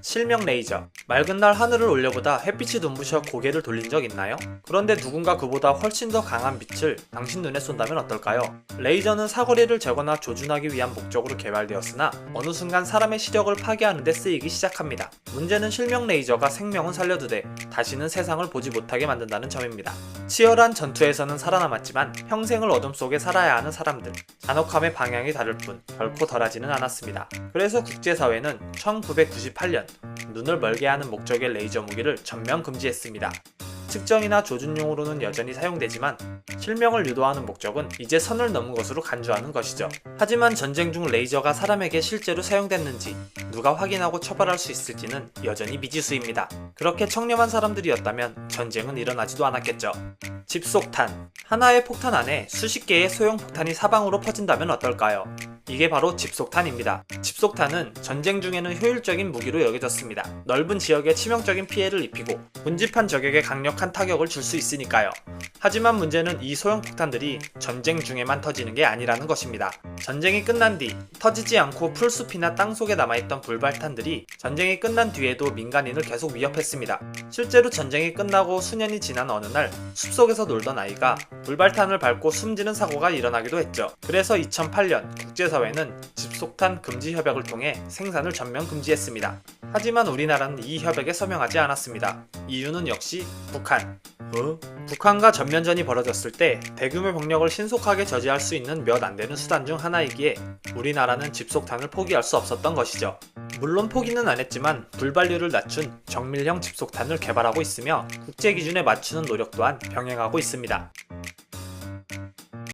실명 레이저. 맑은 날 하늘을 올려보다 햇빛이 눈부셔 고개를 돌린 적 있나요? 그런데 누군가 그보다 훨씬 더 강한 빛을 당신 눈에 쏜다면 어떨까요? 레이저는 사거리를 재거나 조준하기 위한 목적으로 개발되었으나 어느 순간 사람의 시력을 파괴하는 데 쓰이기 시작합니다. 문제는 실명 레이저가 생명은 살려두되 다시는 세상을 보지 못하게 만든다는 점입니다. 치열한 전투에서는 살아남았지만 평생을 어둠 속에 살아야 하는 사람들. 잔혹함의 방향이 다를 뿐 결코 덜하지는 않았습니다. 그래서 국제사회는 1998년 눈을 멀게 하는 목적의 레이저 무기를 전면 금지했습니다. 측정이나 조준용으로는 여전히 사용되지만 실명을 유도하는 목적은 이제 선을 넘은 것으로 간주하는 것이죠. 하지만 전쟁 중 레이저가 사람에게 실제로 사용됐는지 누가 확인하고 처벌할 수 있을지는 여전히 미지수입니다. 그렇게 청렴한 사람들이었다면 전쟁은 일어나지도 않았겠죠. 집속탄. 하나의 폭탄 안에 수십 개의 소형 폭탄이 사방으로 퍼진다면 어떨까요? 이게 바로 집속탄입니다. 집속탄은 전쟁 중에는 효율적인 무기로 여겨졌습니다. 넓은 지역에 치명적인 피해를 입히고 군집한 적에게 강력한 타격을 줄 수 있으니까요. 하지만 문제는 이 소형 폭탄들이 전쟁 중에만 터지는 게 아니라는 것입니다. 전쟁이 끝난 뒤 터지지 않고 풀숲이나 땅 속에 남아있던 불발탄들이 전쟁이 끝난 뒤에도 민간인을 계속 위협했습니다. 실제로 전쟁이 끝나고 수년이 지난 어느 날 숲속에서 놀던 아이가 불발탄을 밟고 숨지는 사고가 일어나기도 했죠. 그래서 2008년 국제사회는 집속탄 금지 협약을 통해 생산을 전면 금지했습니다. 하지만 우리나라는 이 협약에 서명하지 않았습니다. 이유는 역시 북한. 어? 북한과 전면전이 벌어졌을 때 대규모 병력을 신속하게 저지할 수 있는 몇 안 되는 수단 중 하나이기에 우리나라는 집속탄을 포기할 수 없었던 것이죠. 물론 포기는 안 했지만 불발률을 낮춘 정밀형 집속탄을 개발하고 있으며 국제 기준에 맞추는 노력 또한 병행하고 있습니다.